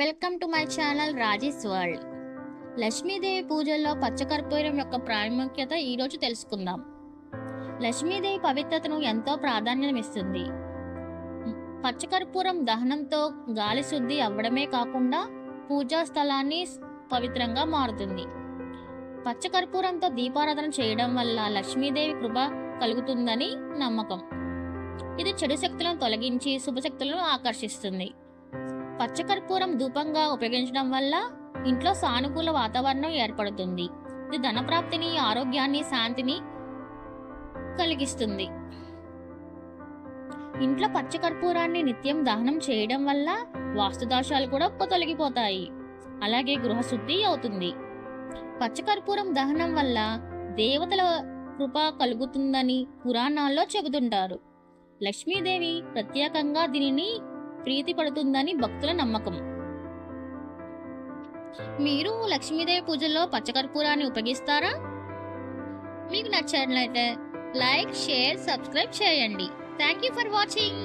Welcome to my channel Rajesh world Lakshmidevi పూజల్లో పచ్చకర్పూరం యొక్క ప్రాముఖ్యత ఈరోజు తెలుసుకుందాం. లక్ష్మీదేవి పవిత్రతను ఎంతో ప్రాధాన్యమిస్తుంది పచ్చకర్పూరం దహనంతో గాలి శుద్ధి అవ్వడమే కాకుండా పూజా స్థలాన్ని పవిత్రంగా మారుతుంది. పచ్చకర్పూరంతో దీపారాధన చేయడం వల్ల లక్ష్మీదేవి కృప కలుగుతుందని నమ్మకం. ఇది చెడు శక్తులను తొలగించి శుభశక్తులను ఆకర్షిస్తుంది. పచ్చకర్పూరం ధూపంగా ఉపయోగించడం వల్ల ఇంట్లో సానుకూల వాతావరణం ఏర్పడుతుంది. ఇది ధనప్రాప్తిని ఆరోగ్యాన్ని శాంతిని కలిగిస్తుంది. ఇంట్లో పచ్చకర్పూరాన్ని నిత్యం దహనం చేయడం వల్ల వాస్తుదోషాలు కూడా తొలగిపోతాయి. అలాగే గృహశుద్ధి అవుతుంది. పచ్చకర్పూరం దహనం వల్ల దేవతల కృప కలుగుతుందని పురాణాల్లో చెబుతుంటారు. లక్ష్మీదేవి ప్రత్యేకంగా దీనిని ప్రీతి పడుతుందని భక్తుల నమ్మకం. మీరు లక్ష్మీదేవి పూజల్లో పచ్చకర్పూరాన్ని ఉపయోగిస్తారా? మీకు నచ్చినట్లయితే లైక్ షేర్ సబ్స్క్రైబ్ చేయండి. Thank you for watching.